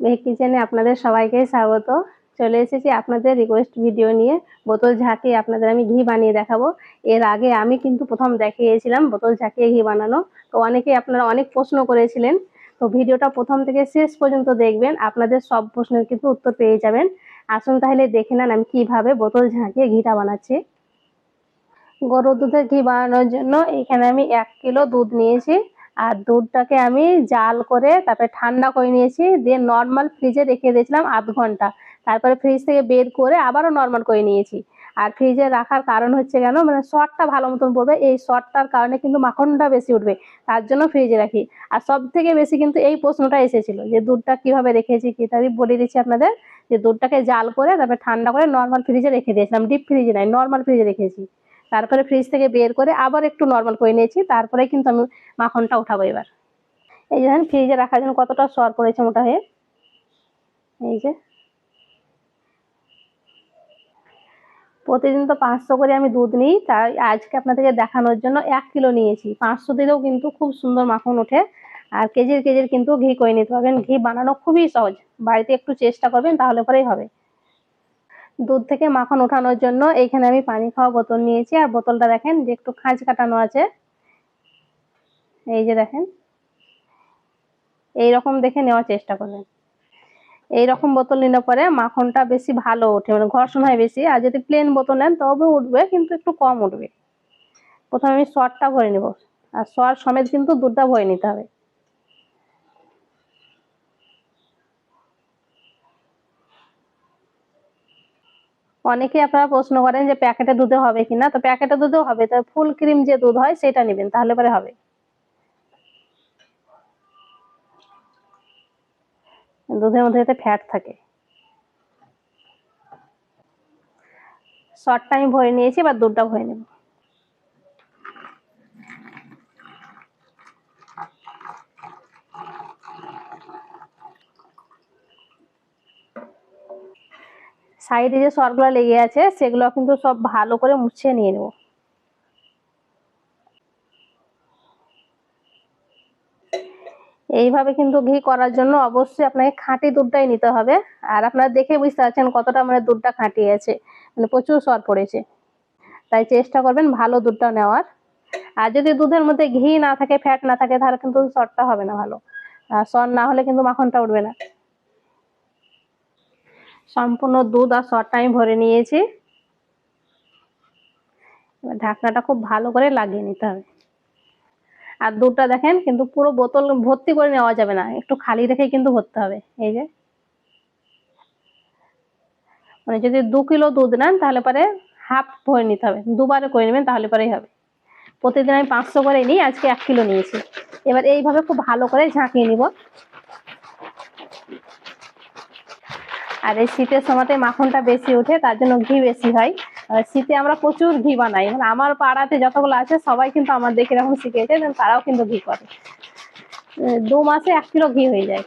মেঘ কিচেনে আপনাদের সবাইকে স্বাগত। চলে এসেছি আপনাদের রিকোয়েস্ট ভিডিও নিয়ে। বোতল ঝাঁকিয়ে আপনাদের আমি ঘি বানিয়ে দেখাবো। এর আগে আমি কিন্তু প্রথম দেখিয়েছিলাম বোতল ঝাঁকিয়ে ঘি বানানো। তো অনেকেই আপনারা অনেক প্রশ্ন করেছিলেন। তো ভিডিওটা প্রথম থেকে শেষ পর্যন্ত দেখবেন। আপনাদের সব প্রশ্নের কিন্তু উত্তর পেয়ে যাবেন। আসুন তাহলে দেখে নেন আমি কীভাবে বোতল ঝাঁকিয়ে ঘিটা বানাচ্ছি। গরুর দুধের ঘি বানানোর জন্য এখানে আমি এক কিলো দুধ নিয়েছি। আর দুধটাকে আমি জাল করে তারপরে ঠান্ডা করে নিয়েছি, দিয়ে নর্মাল ফ্রিজে রেখে দিয়েছিলাম আধ ঘণ্টা। তারপরে ফ্রিজ থেকে বের করে আবারও নর্মাল করে নিয়েছি। আর ফ্রিজে রাখার কারণ হচ্ছে কেন? মানে শর্টটা ভালো মতন পড়বে, এই শর্টটার কারণে কিন্তু মাখনটা বেশি উঠবে, তার জন্য ফ্রিজে রাখি। আর সব থেকে বেশি কিন্তু এই প্রশ্নটা এসেছিল, যে দুধটা কীভাবে রেখেছি কি? তাই বলে দিচ্ছি আপনাদের, যে দুধটাকে জাল করে তারপরে ঠান্ডা করে নর্মাল ফ্রিজে রেখে দিয়েছিলাম ডিপ ফ্রিজে নাই নর্মাল ফ্রিজে রেখেছি। তারপরে ফ্রিজ থেকে বের করে আবার একটু নর্মাল করে নিয়েছি, তারপরে কিন্তু আমি মাখনটা উঠাবো এবার। এই যে ফ্রিজে রাখার জন্য কতটা সর পড়েছে মোটা হয়ে। এই যে। প্রতিদিন তো পাঁচশো করে আমি দুধ নিই, তাই আজকে আপনাদেরকে দেখানোর জন্য এক কিলো নিয়েছি। পাঁচশো দিলেও কিন্তু খুব সুন্দর মাখন ওঠে, আর কেজির কেজির কিন্তু ঘি করে নিতে পারবেন। ঘি বানানো খুবই সহজ, বাড়িতে একটু চেষ্টা করবেন তাহলে পরেই হবে। দুধ থেকে মাখন ওঠানোর জন্য এইখানে আমি পানি খাওয়া বোতল নিয়েছি। আর বোতলটা দেখেন যে একটু খাঁজ কাটানো আছে। এই যে দেখেন। এই রকম দেখে নেওয়ার চেষ্টা করবেন। এই রকম বোতল নিলে পরে মাখনটা বেশি ভালো ওঠে মানে ঘর্ষণ হয় বেশি। আর যদি প্লেন বোতল নেন, তবে উঠবে, কিন্তু একটু কম উঠবে। প্রথমে আমি সরটা ভরে নেব। আর সর সমেত কিন্তু দুধটা ভরে নিতে হবে। অনেকেই আপনারা প্রশ্ন করেন যে প্যাকেটে দুধে হবে কিনা, তো প্যাকেটে দুধেও হবে, তো ফুল ক্রিম যে দুধ হয় সেটা নেবেন, তাহলে পরে হবে। দুধের মধ্যে যাতে ফ্যাট থাকে। শর্টটা আমি ভরে নিয়েছি, এবার দুধটা ভরে নেব। সাইডে যে সরগুলো লেগে আছে, সেগুলো কিন্তু সব ভালো করে মুছে নিয়ে নেব। এইভাবে কিন্তু ঘি করার জন্য অবশ্যই আপনাকে খাঁটি দুধটাই নিতে হবে। আর আপনারা দেখে বুঝতে পারছেন কতটা মানে দুধটা খাঁটি আছে মানে প্রচুর সর পড়েছে। তাই চেষ্টা করবেন ভালো দুধটা নেওয়ার। আর যদি দুধের মধ্যে ঘি না থাকে ফ্যাট না থাকে, তাহলে কিন্তু সরটা হবে না ভালো। আর সর না হলে কিন্তু মাখনটা উঠবে না। সম্পূর্ণ দুধ আর সরটা আমি ভরে নিয়েছি। এবার ঢাকনাটা খুব ভালো করে লাগিয়ে নিতে হবে। আর দুধটা দেখেন কিন্তু পুরো বোতল ভর্তি করে নেওয়া যাবে না, একটু খালি রেখে কিন্তু ভরতে হবে, এই যে। মানে যদি দু কিলো দুধ নেন তাহলে পরে হাফ ভরে নিতে হবে, দুবারে করে নেবেন তাহলে পরেই হবে। প্রতিদিন আমি পাঁচশো করে নিই, আজকে এক কিলো নিয়েছি। এবার এইভাবে খুব ভালো করে ঝাঁকিয়ে নিব। আর এই শীতের সময়তে মাখনটা বেশি ওঠে, তার জন্য ঘি বেশি হয়। শীতে আমরা প্রচুর ঘি বানাই। মানে আমার পাড়াতে যতগুলো আছে, সবাই কিন্তু আমার দেখে এরকম শিখেছে তারাও কিন্তু ঘি করে। দু মাসে এক কিলো ঘি হয়ে যায়।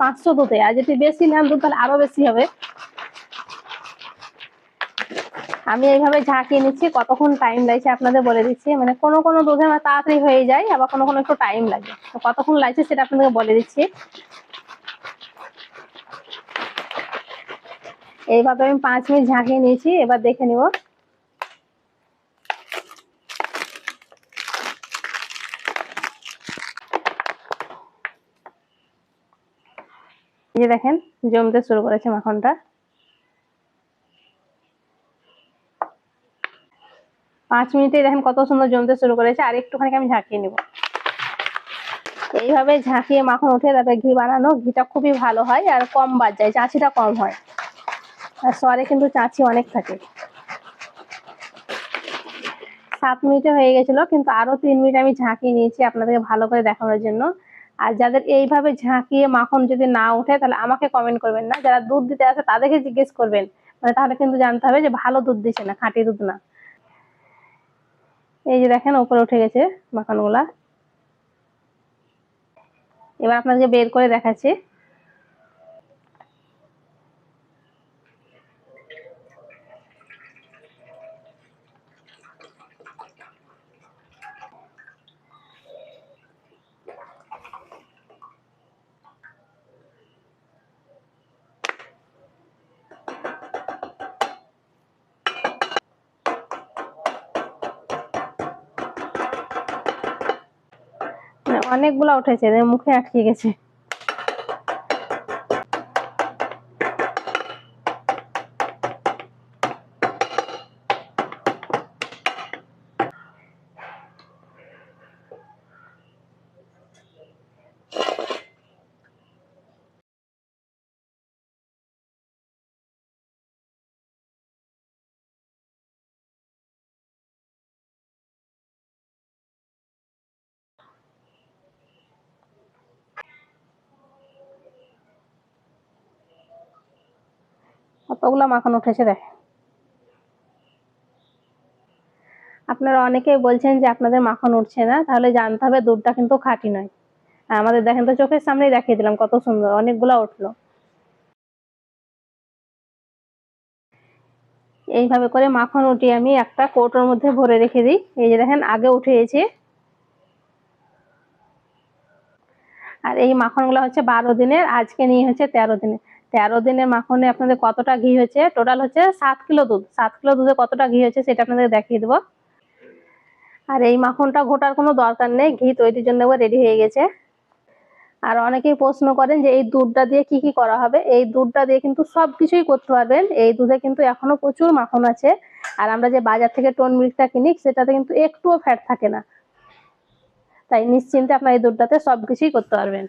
পাঁচশো দুধে। আর যদি বেশি নেন দুধ, তাহলে আরও বেশি হবে। আমি এইভাবে ঝাঁকিয়ে নিচ্ছি, কতক্ষণ টাইম লাগছে আপনাদের বলে দিচ্ছি। মানে কোনো কোনো দুধে আমার তাড়াতাড়ি হয়ে যায়, আবার কোনো কোনো একটু টাইম লাগে। তো কতক্ষণ লাগছে সেটা আপনাদের বলে দিচ্ছি। এইভাবে আমি পাঁচ মিনিট ঝাঁকিয়ে নিয়েছি, এবার দেখে নিব। এই যে দেখেন, জমতে শুরু করেছে মাখনটা। পাঁচ মিনিটে দেখেন কত সুন্দর জমতে শুরু করেছে, আর একটুখানি আমি ঝাঁকিয়ে নিব। এইভাবে ঝাঁকিয়ে মাখন উঠে তারপরে ঘি বানানো, ঘিটা খুবই ভালো হয় আর কম বাদ যায়, চাঁচিটা কম হয়। আর সরে কিন্তু চাঁচি অনেক থাকে। সাত মিনিটে হয়ে গেছিল, কিন্তু আরও তিন মিনিট আমি ঝাঁকিয়ে নিয়েছি আপনাদেরকে ভালো করে দেখানোর জন্য। আর যাদের এইভাবে ঝাঁকিয়ে মাখন যদি না ওঠে, তাহলে আমাকে কমেন্ট করবেন না। যারা দুধ দিতে আসে, তাদেরকে জিজ্ঞেস করবেন। মানে তাহলে কিন্তু জানতে হবে যে ভালো দুধ দিচ্ছে না, খাঁটি দুধ না। এই যে দেখেন উপরে উঠে গেছে মাখনগুলা এবার আপনাকে বের করে দেখাচ্ছি। অনেকগুলো উঠেছে মুখে আটকে গেছে। কতগুলো মাখন উঠেছে দেখ আপনারা অনেকেই বলছেন যে আপনাদের মাখন উঠছে না, তাহলে জানতে হবে দুধটা কিন্তু খাঁটি নয়। আমাদের দেখেন তো চোখের সামনেই দেখিয়ে দিলাম কত সুন্দর, অনেকগুলো উঠল। এইভাবে করে মাখন উঠিয়ে আমি একটা কৌটোর মধ্যে ভরে রেখে দিই। এই যে দেখেন, আগে উঠিয়েছি। আর এই মাখনগুলো হচ্ছে বারো দিনের, আজকে নিয়ে হচ্ছে তেরো দিনের। তেরো দিনের মাখনে আপনাদের কতটা ঘি হয়েছে? টোটাল হচ্ছে সাত কিলো দুধ। সাত কিলো দুধে কতটা ঘি হয়েছে সেটা আপনাদের দেখিয়ে দেবো। আর এই মাখনটা ঘোটার কোনো দরকার নেই। ঘি তৈরির জন্য রেডি হয়ে গেছে। আর অনেকেই প্রশ্ন করেন যে এই দুধটা দিয়ে কি কি করা হবে? এই দুধটা দিয়ে কিন্তু সব কিছুই করতে পারবেন। এই দুধে কিন্তু এখনও প্রচুর মাখন আছে। আর আমরা যে বাজার থেকে টোন মিল্কটা কিনি, সেটাতে কিন্তু একটুও ফ্যাট থাকে না। তাই নিশ্চিন্তে আপনার এই দুধটাতে সব কিছুই করতে পারবেন।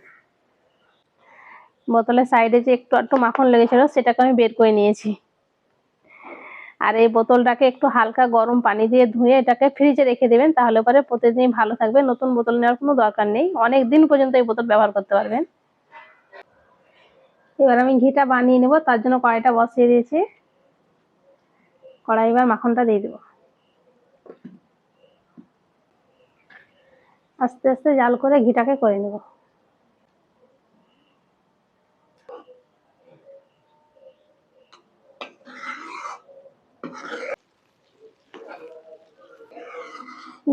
বোতলের সাইডে যে একটু একটু মাখন লেগেছিল, সেটাকে আমি বের করে নিয়েছি। আর এই বোতলটাকে একটু হালকা গরম পানি দিয়ে ধুয়ে এটাকে ফ্রিজে রেখে দেবেন, তাহলে পরে প্রতিদিন ভালো থাকবে। নতুন বোতল নেওয়ার কোনো দরকার নেই। অনেক দিন পর্যন্ত এই বোতল ব্যবহার করতে পারবেন। এবার আমি ঘিটা বানিয়ে নেব, তার জন্য কড়াইটা বসিয়ে দিয়েছি। কড়াই এবার মাখনটা দিয়ে দেবো। আস্তে আস্তে জাল করে ঘিটাকে করে নেব।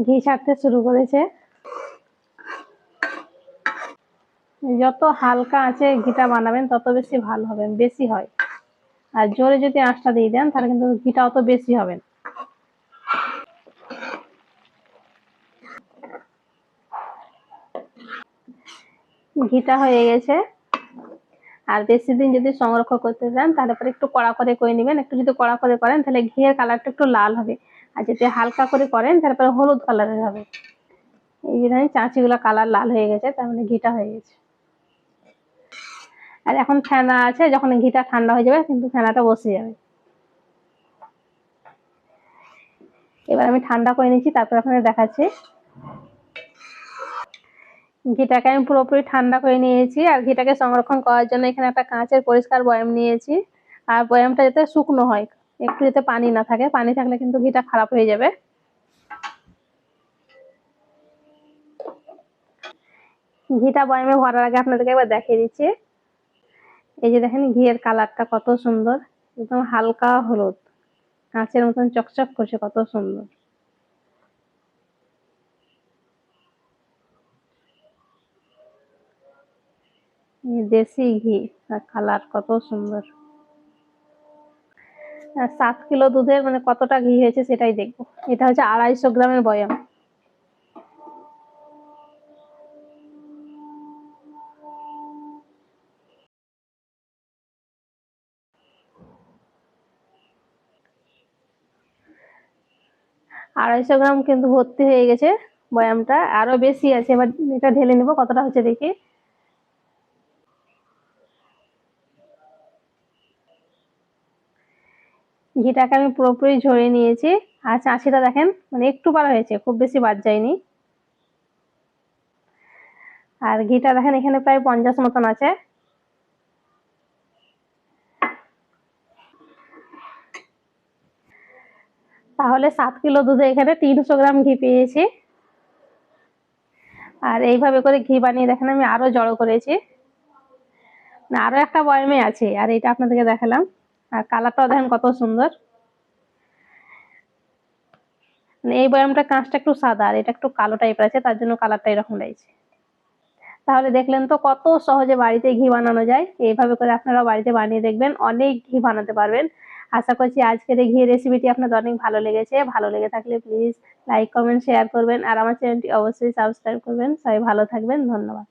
ঘি ছাড়তে শুরু করেছে। যত হালকা আছে ঘিটা বানাবেন, তত বেশি ভালো হবে, বেশি হয়। আর জোরে যদি আঁচটা দিয়ে দেন, তাহলে কিন্তু ঘিটা অত বেশি হবে। ঘিটা হয়ে গেছে। আর বেশি দিন যদি সংরক্ষণ করতে চান, তাহলে পরে একটু কড়া করে করে নেবেন। একটু যদি কড়া করে করেন, তাহলে ঘিয়ের কালারটা একটু লাল হবে। যদি হালকা করে করেন তারপরে হলুদ কালারের হবে। এই যে ধরেন চাঁচিগুলো কালার লাল হয়ে গেছে, তার মানে ঘিটা হয়ে গেছে। আর এখন ফেনা আছে, যখন ঘিটা ঠান্ডা হয়ে যাবে, কিন্তু ফেনাটা বসে যাবে। এবার আমি ঠান্ডা করে নিচ্ছি, তারপর আপনাদের দেখাচ্ছি। ঘিটাকে আমি পুরোপুরি ঠান্ডা করে নিয়েছি, আর ঘিটাকে সংরক্ষণ করার জন্য এখানে একটা কাঁচের পরিষ্কার বয়াম নিয়েছি। আর বয়ামটা যাতে শুকনো হয় একটু যাতে পানি না থাকে, পানি থাকলে কিন্তু ঘিটা খারাপ হয়ে যাবে। ঘিটা বয়ামে ভরার আগে আপনাদেরকে একবার দেখিয়ে দিচ্ছি। এই যে দেখেন, ঘিয়ের কালারটা কত সুন্দর, একদম হালকা হলুদ। কাঁচের মতন চকচক করছে, কত সুন্দর। দেশি ঘি আর কালার কত সুন্দর। সাত কিলো দুধের মানে কতটা ঘি হয়েছে সেটাই দেখব। এটা হচ্ছে আড়াইশো গ্রামের বয়াম। আড়াইশো গ্রাম কিন্তু ভর্তি হয়ে গেছে বয়ামটা। আরও বেশি আছে, এবার এটা ঢেলে নেব, কতটা হচ্ছে দেখি। ঘিটাকে আমি পুরোপুরি ঝরিয়ে নিয়েছি। আর চাঁচিটা দেখেন মানে একটু পারা হয়েছে, খুব বেশি বাদ যায়নি। আর ঘিটা দেখেন, এখানে প্রায় পঞ্চাশ মতন আছে। তাহলে সাত কিলো দুধে এখানে তিনশো গ্রাম ঘি পেয়েছি। আর এইভাবে করে ঘি বানিয়ে দেখেন, আমি আরও জড়ো করেছি। না আরও একটা বয়মে আছে, আর এটা আপনাদেরকে দেখালাম। আর কালারটাও দেখেন কত সুন্দর। মানে এই বয়ামটা কাঁচটা একটু সাদা আর এটা একটু কালো টাইপের আছে, তার জন্য কালারটা এরকম রয়েছে। তাহলে দেখলেন তো কত সহজে বাড়িতে ঘি বানানো যায়। এইভাবে করে আপনারা বাড়িতে বানিয়ে দেখবেন, অনেক ঘি বানাতে পারবেন। আশা করছি আজকের এই ঘি রেসিপিটি আপনাদের অনেক ভালো লেগেছে। ভালো লেগে থাকলে প্লিজ লাইক কমেন্ট শেয়ার করবেন। আর আমার চ্যানেলটি অবশ্যই সাবস্ক্রাইব করবেন। সবাই ভালো থাকবেন। ধন্যবাদ।